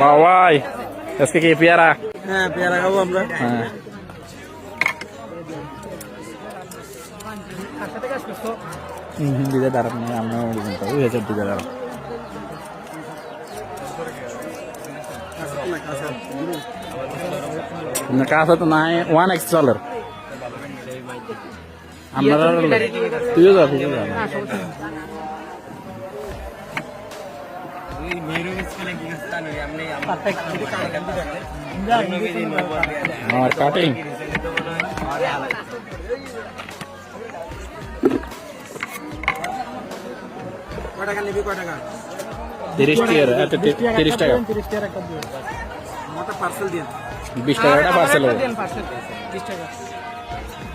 বাবাই আজকে কি পেয়ারা হ্যাঁ পেয়ারা খাব আমরা হ্যাঁ হিন্দিতে দাঁড়ান নাই আমরা বুঝতে ওই হাজার দিকে দাঁড়ান না কাছে তো নাই ওয়ান এক্স চলার আপনারা তুইও যা কাটিং তিরিশ তিরিশ টাকা আমারটা পার্সেল দিন বিশ টাকাটা পার্সেল হবে।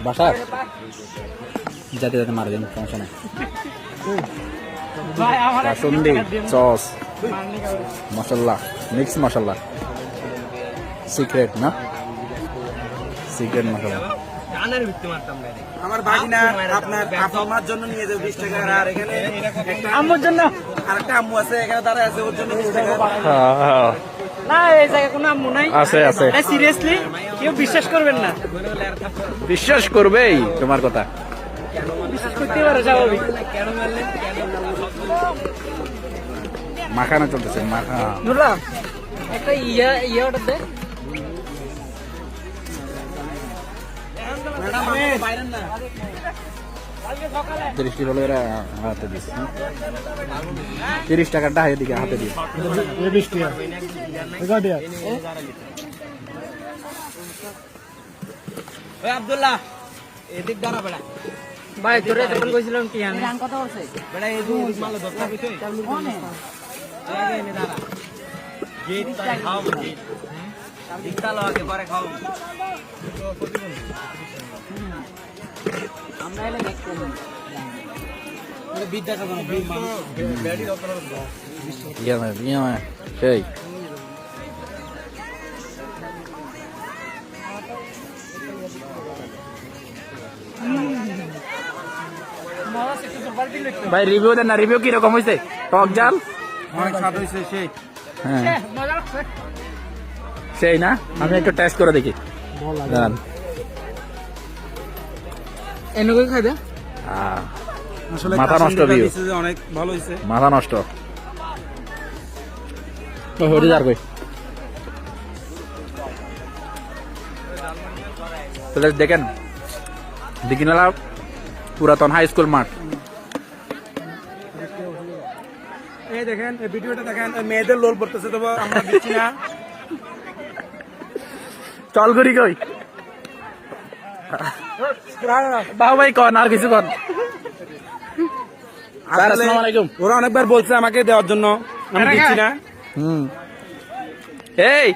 বাসার? যাতে যাতে মারা দেন সমস্যা নাই। Kasundi sauce masala mix masala secret না? সিক্রেট মশলা আমার বাগিনা আপনার আপনার জন্য নিয়ে যাবে বিশ টাকা আর এখানে আম্মুর জন্য। আর একটা আম্মু আছে এখানে দাঁড়ায় আছে ওর জন্য বিশ টাকা। না এই জায়গায় কোনো আম্মু নাই। আছে আছে। সিরিয়াসলি কেউ বিশ্বাস করবেন না। বিশ্বাস করবেই তোমার কথা। বিশ্বাস করতে পারে স্বাভাবিক মাখানো চলতেছে মাখা। একটা ইয়া ইয়া অর্ডার দে। ম্যাডাম বাইরেন না। তিরিশ এরা হাতে দিস তিরিশ টাকাটা হাতে দিকে হাতে দিস আব্দুল্লাহ এদিক দাঁড়া বেড়া। ভাই তোরে তখন কইছিলাম কি আনে? বেড়া এই এদিক মাল দশটা কইছে ভাই রিভিউ দেন না রিভিউ কীরকম হয়েছে টক জাল? অনেক স্বাদ হয়েছে সেই। হ্যাঁ। সেই না? আমি একটু টেস্ট করে দেখি। দাঁড়ান। এনুকে খাই দে। মাথা নষ্ট কাসুন্দিটা view। দিছে যে অনেক ভালো হয়েছে। মাথা নষ্ট। ওই কই। দেখেন। দিকিনালা পুরাতন হাই স্কুল মাঠ। এই দেখেন এই ভিডিওটা দেখেন মেয়েদের লোল পড়তেছে তো আমরা দিচ্ছি না। চল করি কই? বাবু ভাই কন আর কিছু কন। ওরা অনেকবার বলছে আমাকে দেওয়ার জন্য আমি দিচ্ছি না। হুম। এই